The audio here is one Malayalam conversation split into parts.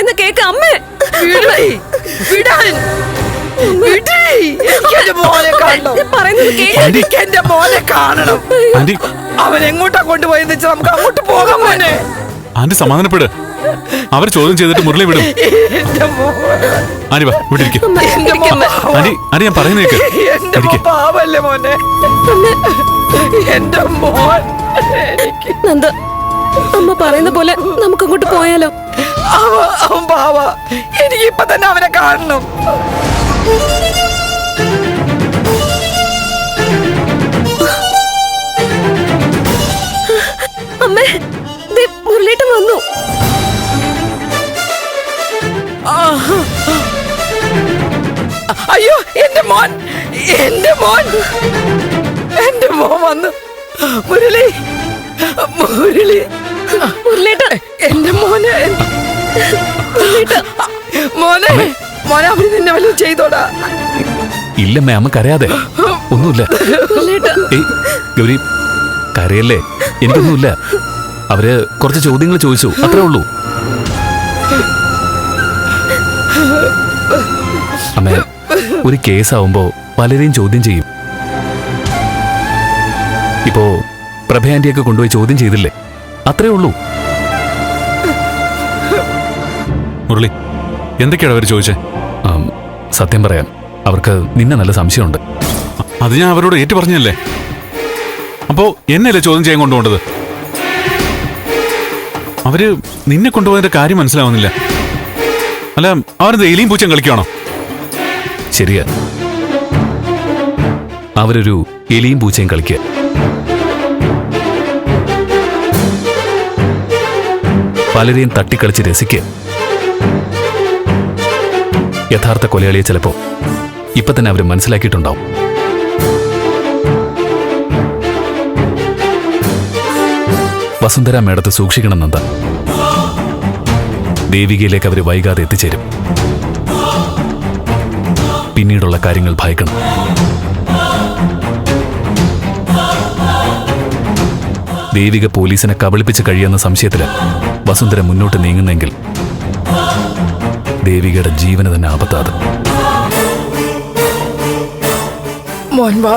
പറയുന്ന കേക്ക് അമ്മേ. വിടാൻ. എന്റെ മോനെ കാണണം. ഞാൻ പറയുന്നത് കേക്ക്. എനിക്ക് മോനെ കാണണം. ആന്റി. അവൻ എങ്ങോട്ടാ കൊണ്ടുപോയെന്ന് വെച്ചാൽ നമുക്ക് അങ്ങോട്ട് പോകാം മോനെ. ആന്റി സമാധാനപ്പെട്. അവർ ചോദ്യം ചെയ്തിട്ട് മുരളി വിടും. ആന്റി വാ ഇവിടെ ഇരിക്കും. ആന്റി ആന്റി ഞാൻ പറയുന്നേക്ക് പാവല്ലേ മോനെ. എന്റെ മോൻ. നന്ദ. അമ്മ പറയുന്ന പോലെ നമുക്ക് അങ്ങോട്ട് പോയാലോ എനിക്ക് ഇപ്പൊ തന്നെ അവനെ കാണണം. അമ്മേ ദേ മുരളീട്ടൻ വന്നു. അയ്യോ എന്റെ മോൻ എന്റെ മോൻ. എന്റെ മോൻ വന്നു. മുരളി മുരളി. മുരളീട്ടൻ എന്റെ മോനെ. മോനെ മോനെ അവർ നിന്നെ വല്ലതും ചെയ്തോടാ. ഇല്ലമ്മേ അമ്മ കരയാതെ. ഒന്നുമില്ല. ഏയ് ഗൗരി കരയല്ലേ? എനിക്കൊന്നുമില്ല. അവർ കുറച്ച് ചോദ്യങ്ങൾ ചോദിച്ചു. അത്രേ ഉള്ളൂ. അമ്മേ ഒരു കേസാവുമ്പോ പലരെയും ചോദ്യം ചെയ്യും. ഇപ്പോ പ്രഭയാന്റിയൊക്കെ കൊണ്ടുപോയി ചോദ്യം ചെയ്തില്ലേ? അത്രേ ഉള്ളൂ. മുരളി എന്തൊക്കെയാണ് അവർ ചോദിച്ചേ? സത്യം പറയാം. അവർക്ക് നിന്നെ നല്ല സംശയമുണ്ട്. അത് ഞാൻ അവരോട് ഏറ്റു പറഞ്ഞല്ലേ അപ്പോ എന്നല്ലേ ചോദ്യം ചെയ്യാൻ കൊണ്ടുപോകേണ്ടത്? അവർ നിന്നെ കൊണ്ടുപോയതിന്റെ കാര്യം മനസ്സിലാവുന്നില്ല. അല്ല അവരെന്ത് എലിയും പൂച്ചയും കളിക്കുകയാണോ ശരിയാ. അവരൊരു എലിയും പൂച്ചയും കളിക്കുക. പലരെയും തട്ടിക്കളിച്ച് രസിക്കുക യഥാർത്ഥ കൊലയാളിയെ ചിലപ്പോ ഇപ്പൊ തന്നെ അവർ മനസ്സിലാക്കിയിട്ടുണ്ടാവും. വസുന്ധര മേടത്ത് സൂക്ഷിക്കണം നന്ദ. ദേവികയിലേക്ക് അവർ വൈകാതെ എത്തിച്ചേരും. പിന്നീടുള്ള കാര്യങ്ങൾ ഭയക്കണം. ദേവിക പോലീസിനെ കബളിപ്പിച്ച് കഴിയുന്ന സംശയത്തിൽ വസുന്ധര മുന്നോട്ട് നീങ്ങുന്നെങ്കിൽ ദേവികയുടെ ജീവന് തന്നെ ആപത്താത് മോൻ വാ.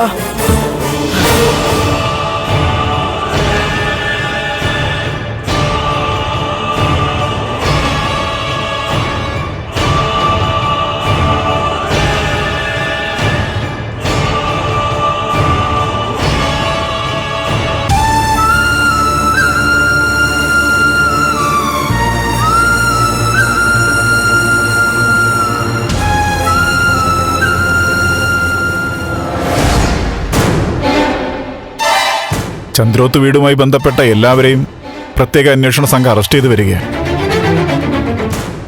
ചന്ദ്രോത്ത് വീടുമായി ബന്ധപ്പെട്ട എല്ലാവരെയും പ്രത്യേക അന്വേഷണ സംഘം അറസ്റ്റ് ചെയ്ത് വരികയാണ്.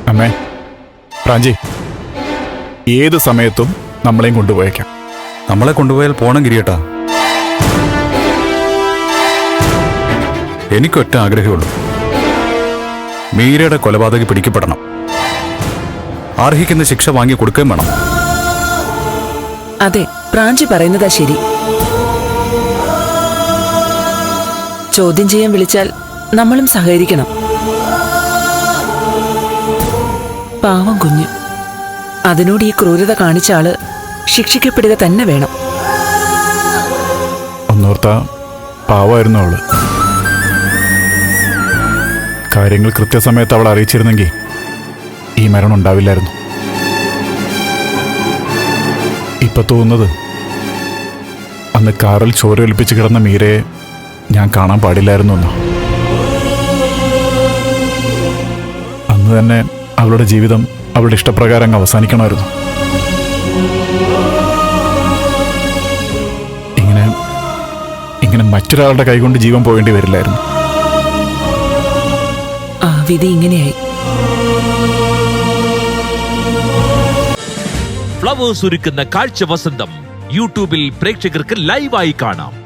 അമ്മേ പ്രാഞ്ചി ഏത് സമയത്തും നമ്മളെയും കൊണ്ടുപോയേക്കാം. നമ്മളെ കൊണ്ടുപോയാൽ പോണം ഗിരിയേട്ടാ. എനിക്കൊറ്റ ആഗ്രഹമുള്ളൂ. മീരയുടെ കൊലപാതകി പിടിക്കപ്പെടണം. അർഹിക്കുന്ന ശിക്ഷ വാങ്ങി കൊടുക്കുകയും വേണം. അതെ പ്രാഞ്ചി പറയുന്നതാ ശരി. ചോദ്യം ചെയ്യാൻ വിളിച്ചാൽ നമ്മളും സഹകരിക്കണം. പാവം കുഞ്ഞ്. അതിനോട് ഈ ക്രൂരത കാണിച്ച ആൾ ശിക്ഷിക്കപ്പെടുക തന്നെ വേണം. ഒന്നോർത്ത പാവായിരുന്നു അവൾ. കാര്യങ്ങൾ കൃത്യസമയത്ത് അവൾ അറിയിച്ചിരുന്നെങ്കിൽ ഈ മരണം ഉണ്ടാവില്ലായിരുന്നു. ഇപ്പൊ തോന്നുന്നത് അന്ന് കാറിൽ ചോരയൊലിപ്പിച്ച് കിടന്ന മീരയെ ഞാൻ കാണാൻ പാടില്ലായിരുന്നു എന്നോ അന്ന് തന്നെ അവളുടെ ജീവിതം അവളുടെ ഇഷ്ടപ്രകാരം അങ്ങ് അവസാനിക്കണമായിരുന്നു. ഇങ്ങനെ ഇങ്ങനെ മറ്റൊരാളുടെ കൈകൊണ്ട് ജീവൻ പോകേണ്ടി വരില്ലായിരുന്നു. ആ വിധി ഇങ്ങനെയായി. ഫ്ലവേഴ്സ് ഒരുക്കുന്ന കാഴ്ച വസന്തം യൂട്യൂബിൽ പ്രേക്ഷകർക്ക് ലൈവായി കാണാം.